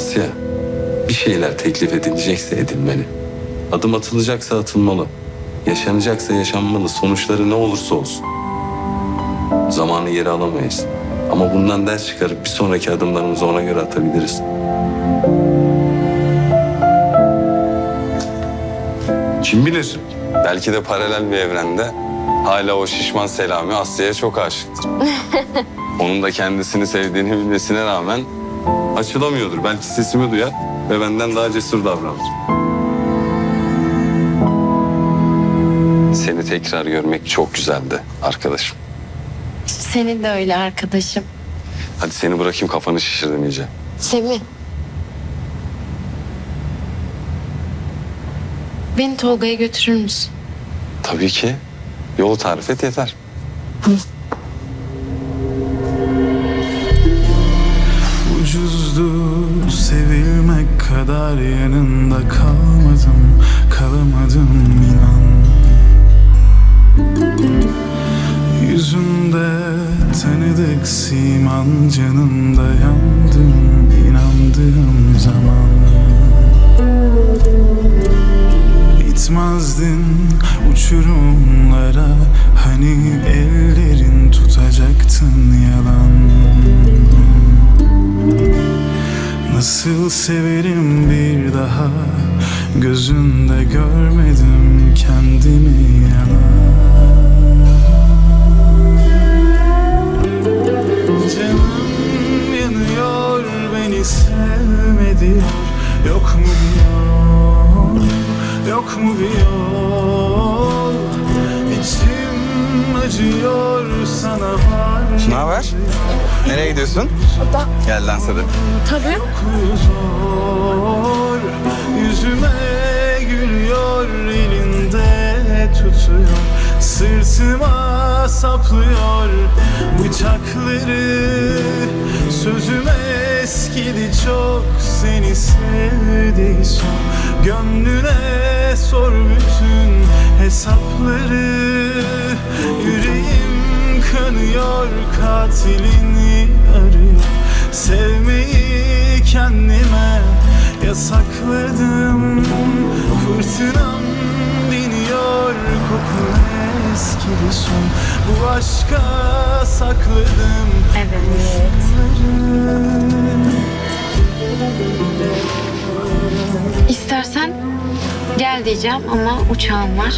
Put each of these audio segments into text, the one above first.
Asya, bir şeyler teklif edilecekse edilmeli. Adım atılacaksa atılmalı. Yaşanacaksa yaşanmalı. Sonuçları ne olursa olsun. Zamanı geri alamayız. Ama bundan ders çıkarıp bir sonraki adımlarımızı ona göre atabiliriz. Kim bilir? Belki de paralel bir evrende hala o şişman Selami Asya'ya çok aşıktır. Onun da kendisini sevdiğini bilmesine rağmen açılamıyordur. Belki sesimi duyar ve benden daha cesur davranır. Seni tekrar görmek çok güzeldi arkadaşım. Senin de öyle arkadaşım. Hadi seni bırakayım kafanı şişirdin iyice. Semih. Beni Tolga'ya götürür müsün? Tabii ki. Yolu tarif et yeter. Ucuzdu kadar yanında kalmadım Kalamadım inan. Yüzünde tanıdık siman Canımda yandım inandığım zaman. Gitmezdin uçurumlara Hani ellerin tutacaktın yalan Nasıl severim bir daha Gözünde görmedim kendimi yanar Ne haber? Nereye gidiyorsun? Gel dans edelim. Tabii. Yüzüme gülüyor elinde tutuyor Sırtıma saplıyor bıçakları Sözüme eskidi çok seni sevdi son Gönlüne sor bütün hesapları Yüreğim kanıyor katilini arıyor Sevmeyi kendime yasakladım Fırtınam diniyor kokun eskidi son Bu aşka sakladım Evet. İstersen gel diyeceğim ama uçağım var.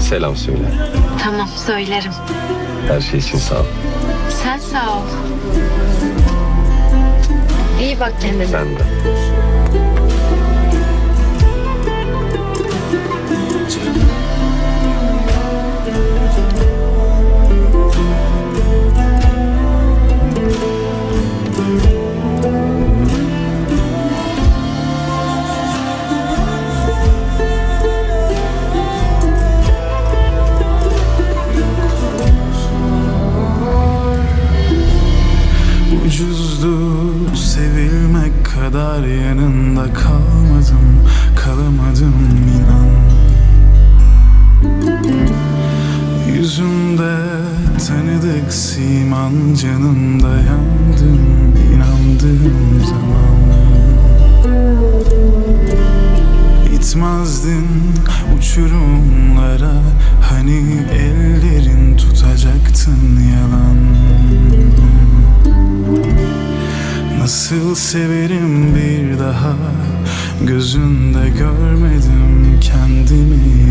Selam söyle. Tamam söylerim. Her şey için sağ ol. Sen sağ ol. İyi bak kendine. Sen de. Canımda yandım inandığım zaman. Gitmezdin uçurumlara Hani ellerin tutacaktın yalan. Nasıl severim bir daha Gözünde görmedim kendimi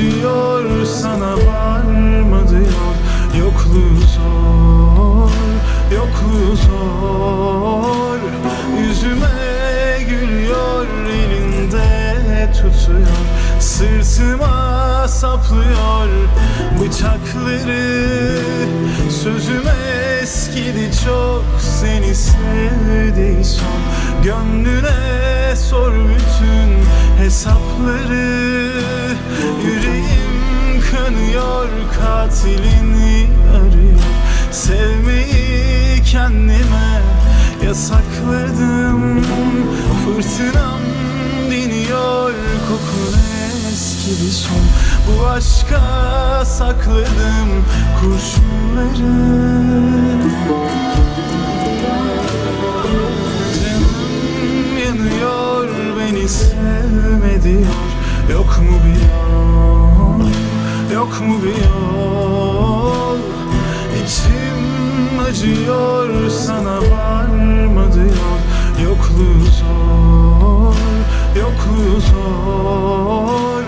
Acıyor sana varmadı yol. Yokluğu zor, yokluğu zor. Yüzüme gülüyor elinde tutuyor. Sırtıma saplıyor bıçakları. Sözüme eskidi çok seni sevdi son Gönlüne sor bütün hesapları katilini arıyor. Sevmeyi kendime yasakladım. Fırtınam diniyor kokun eski bir son. Bu aşka sakladım kurşunları acıyor sana varma diyor Yokluğu zor, yokluğu zor.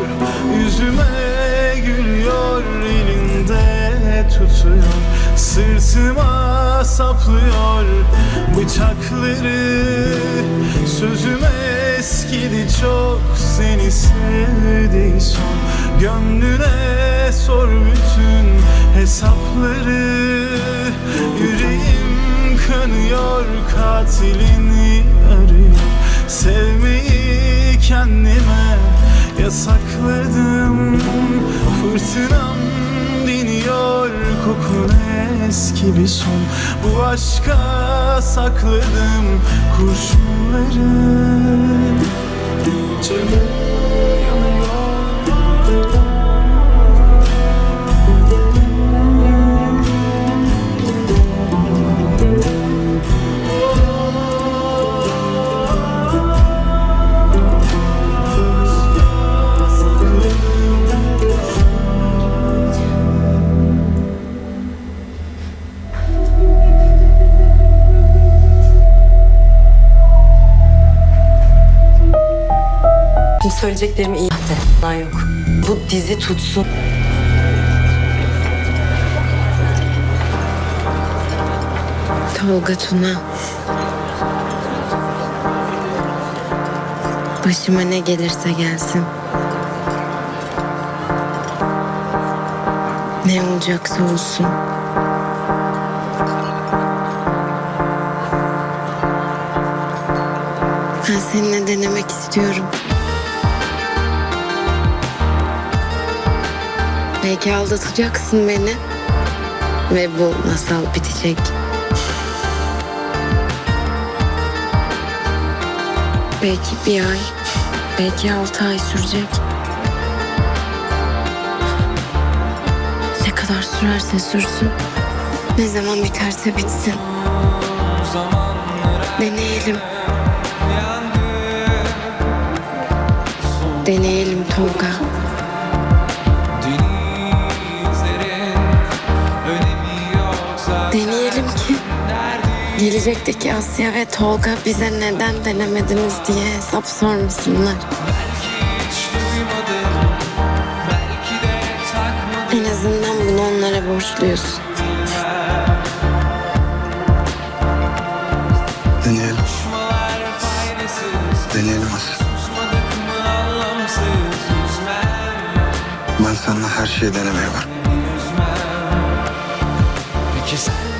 Yüzüme gülüyor elinde tutuyor. Sırtıma saplıyor bıçakları. Sözüme eskidi çok seni sevdi son. Gönlüne sor bütün hesapları Yüreğim kanıyor katilini arıyor. Sevmeyi kendime yasakladım. Fırtınam diniyor kokun eski bir son. Bu aşka sakladım kurşunları Şimdi söyleyeceklerimi iyi de. Yok. Bu dizi tutsun. Tolga Tuna. Başıma ne gelirse gelsin. Ne olacaksa olsun. Ben seninle denemek istiyorum. Belki aldatacaksın beni. Ve bu masal bitecek. Belki bir ay, belki altı ay sürecek. Ne kadar sürerse sürsün, ne zaman biterse bitsin. Deneyelim. Deneyelim Tolga. Gelecekteki Asya ve Tolga bize neden denemediniz diye hesap sormasınlar. En azından bunu onlara borçluyuz. Deneyelim. Deneyelim Asya. Ben seninle her şeyi denemeye var. Her şey.